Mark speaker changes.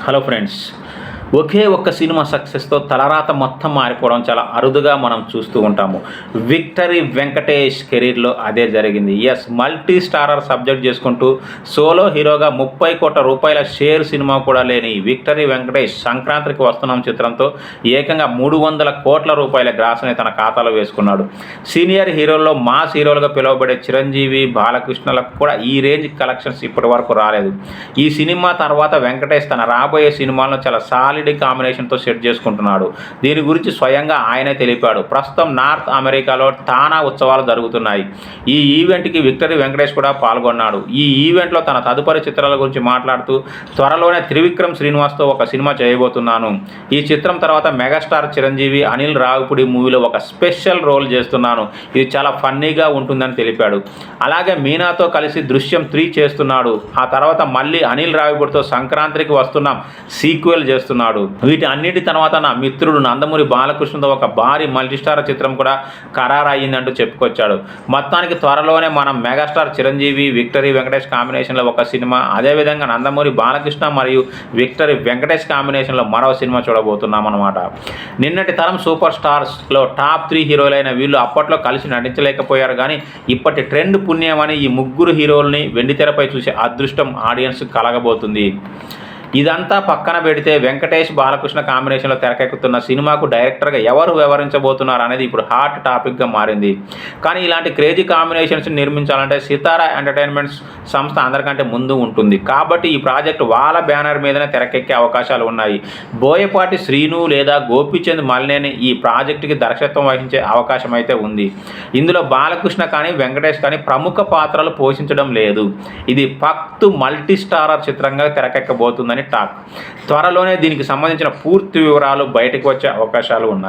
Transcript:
Speaker 1: Hello friends, ఒకే ఒక్క cinema సక్సెస్తో తలరాత మొత్తం మారిపోవడం చాలా అరుదుగా మనం చూస్తూ ఉంటాము. విక్టరీ వెంకటేష్ కెరీర్లో అదే జరిగింది. ఎస్ మల్టీ స్టారర్ సబ్జెక్ట్ చేసుకుంటూ సోలో హీరోగా ముప్పై కోట్ల రూపాయల షేర్ సినిమా కూడా లేని విక్టరీ వెంకటేష్ సంక్రాంతికి వస్తున్నాం చిత్రంతో ఏకంగా మూడు వందల కోట్ల రూపాయల గ్రాస్ని తన ఖాతాలో వేసుకున్నాడు. సీనియర్ హీరోల్లో మాస్ హీరోలుగా పిలువబడే చిరంజీవి బాలకృష్ణలకు కూడా ఈ రేంజ్ కలెక్షన్స్ ఇప్పటి వరకు రాలేదు. ఈ సినిమా తర్వాత వెంకటేష్ తన రాబోయే సినిమాలను చాలా హాలిడే కాంబినేషన్తో సెట్ చేసుకుంటున్నాడు. దీని గురించి స్వయంగా ఆయనే తెలిపాడు. ప్రస్తుతం నార్త్ అమెరికాలో తానా ఉత్సవాలు జరుగుతున్నాయి. ఈ ఈవెంట్కి విక్టరీ వెంకటేష్ కూడా పాల్గొన్నాడు. ఈ ఈవెంట్లో తన తదుపరి చిత్రాల గురించి మాట్లాడుతూ త్వరలోనే త్రివిక్రమ్ శ్రీనివాస్తో ఒక సినిమా చేయబోతున్నాను. ఈ చిత్రం తర్వాత మెగాస్టార్ చిరంజీవి అనిల్ రావుపుడి మూవీలో ఒక స్పెషల్ రోల్ చేస్తున్నాను. ఇది చాలా ఫన్నీగా ఉంటుందని తెలిపాడు. అలాగే మీనాతో కలిసి దృశ్యం త్రీ చేస్తున్నాడు. ఆ తర్వాత మళ్ళీ అనిల్ రావిపూడితో సంక్రాంతికి వస్తున్నాం సీక్వెల్ చేస్తున్నాడు. వీటి అన్నిటి తర్వాత నా మిత్రుడు నందమూరి బాలకృష్ణతో ఒక భారీ మల్టీస్టార్ చిత్రం కూడా ఖరారయ్యిందంటూ చెప్పుకొచ్చాడు. మొత్తానికి త్వరలోనే మనం మెగాస్టార్ చిరంజీవి విక్టరీ వెంకటేష్ కాంబినేషన్లో ఒక సినిమా అదేవిధంగా నందమూరి బాలకృష్ణ మరియు విక్టరీ వెంకటేష్ కాంబినేషన్లో మరో సినిమా చూడబోతున్నాం అనమాట నిన్నటి తరం సూపర్ స్టార్స్లో టాప్ త్రీ హీరోలైన వీళ్ళు అప్పట్లో కలిసి నటించలేకపోయారు కానీ ఇప్పటి ట్రెండ్ పుణ్యమని ఈ ముగ్గురు హీరోల్ని వెండితెరపై చూసే అదృష్టం ఆడియన్స్ కలగబోతుంది. ఇదంతా పక్కన పెడితే వెంకటేష్ బాలకృష్ణ కాంబినేషన్లో తెరకెక్కుతున్న సినిమాకు డైరెక్టర్గా ఎవరు వ్యవహరించబోతున్నారు అనేది ఇప్పుడు హాట్ టాపిక్గా మారింది. కానీ ఇలాంటి క్రేజీ కాంబినేషన్స్ నిర్మించాలంటే సితారా ఎంటర్టైన్మెంట్స్ సంస్థ అందరికంటే ముందు ఉంటుంది. కాబట్టి ఈ ప్రాజెక్ట్ వాళ్ళ బ్యానర్ మీదనే తెరకెక్కే అవకాశాలు ఉన్నాయి. బోయపాటి శ్రీను లేదా గోపీచంద్ మల్నేని ఈ ప్రాజెక్టుకి దర్శకత్వం వహించే అవకాశం అయితే ఉంది. ఇందులో బాలకృష్ణ కానీ వెంకటేష్ కానీ ప్రముఖ పాత్రలు పోషించడం లేదు. ఇది పక్తు మల్టీ స్టారర్ చిత్రంగా తెరకెక్కబోతుందని టాక్. త్వరలోనే దీనికి సంబంధించిన పూర్తి వివరాలు బయటకు వచ్చే అవకాశాలు ఉన్నాయి.